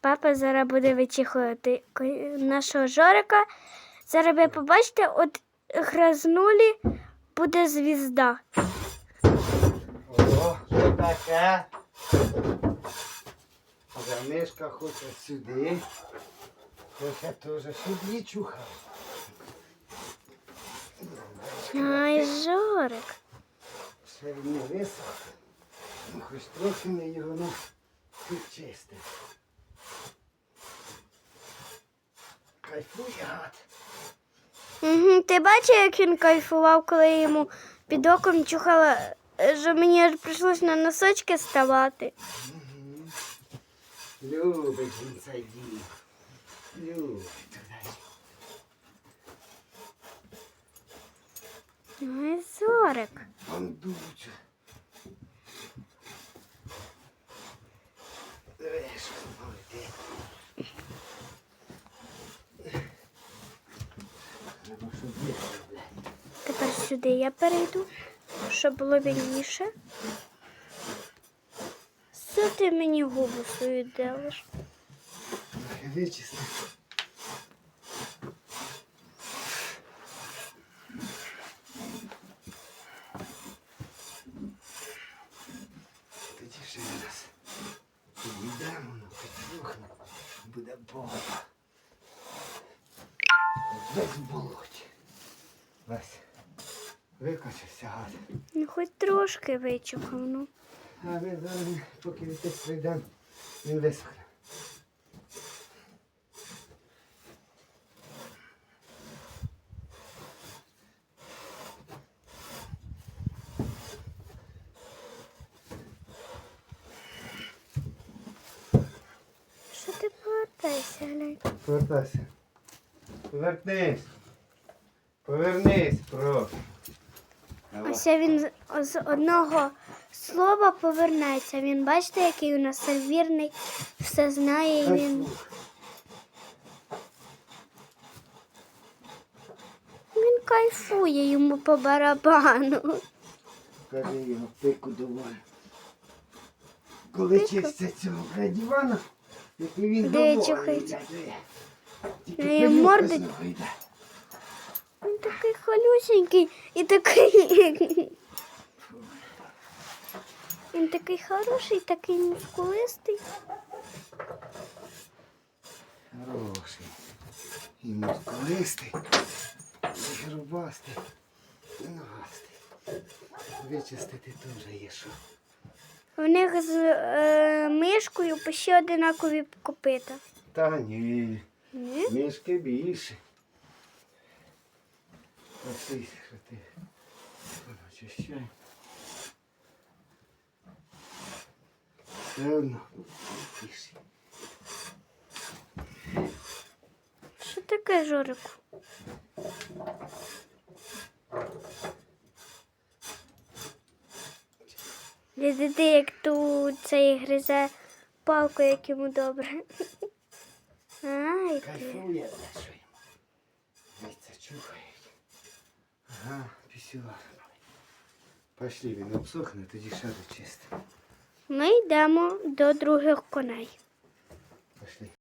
Папа зараз буде вичихувати нашого жорика. Зараз ви побачите, от грязнулі буде звізда. О, що таке? Замишка хоче сюди. Хоче теж сюди чухати. Ай, жорик. Ще він не висох. Хоч трохи ми його ну, підчистимо. Кайфує гад. Угу, ти бачив, як він кайфував, коли я йому під оком чухала, е, що мені аж прийшлось на носочки ставати. Любить він цей дім. Любить. Ай, зорик. Он дуче. Дивись, що знову Треба, щоб вийшло, блядь. Тепер сюди я перейду, щоб було вільніше. Що ти мені губу свою делиш? Вичисти. Тоді ще раз підійдемо, ну, підрухне, буде бомба. Весь в болоті. Весь. Викачався гад. Ну, хоч трошки вичухав, ну. А ви зараз, поки ви прийдемо, він висохне. Що ти повертайся, глянь? Повертайся. Повернись. Повернись, прошу. Ось він з- одного слова повернеться. Він бачите, який у нас вірний, все знає і він. Він кайфує йому по барабану. Кажи його пику доволі. Коли Пику? цього блядь, дивана, який він Де доволі, чухається? Тільки пилюка морди- з йде. Халюсенький і такий. Він такий хороший, такий мускулистий. Хороший. І мускулистий, і грубастий, і ногастий. Вичистити теж є що. В них з е, мишкою ще одинакові копита. Та ні, Ні? мішки більше. Що ти очищай. Все одно більше. Що таке, Жорику? Діди, як тут цей гризе палку, як йому добре. Ай. Кайфує дещо йому. Дивіться, чухають. Ага, пісюла. Пошли, він обсохне, тоді шари чисто. Ми йдемо до других коней. Пошли.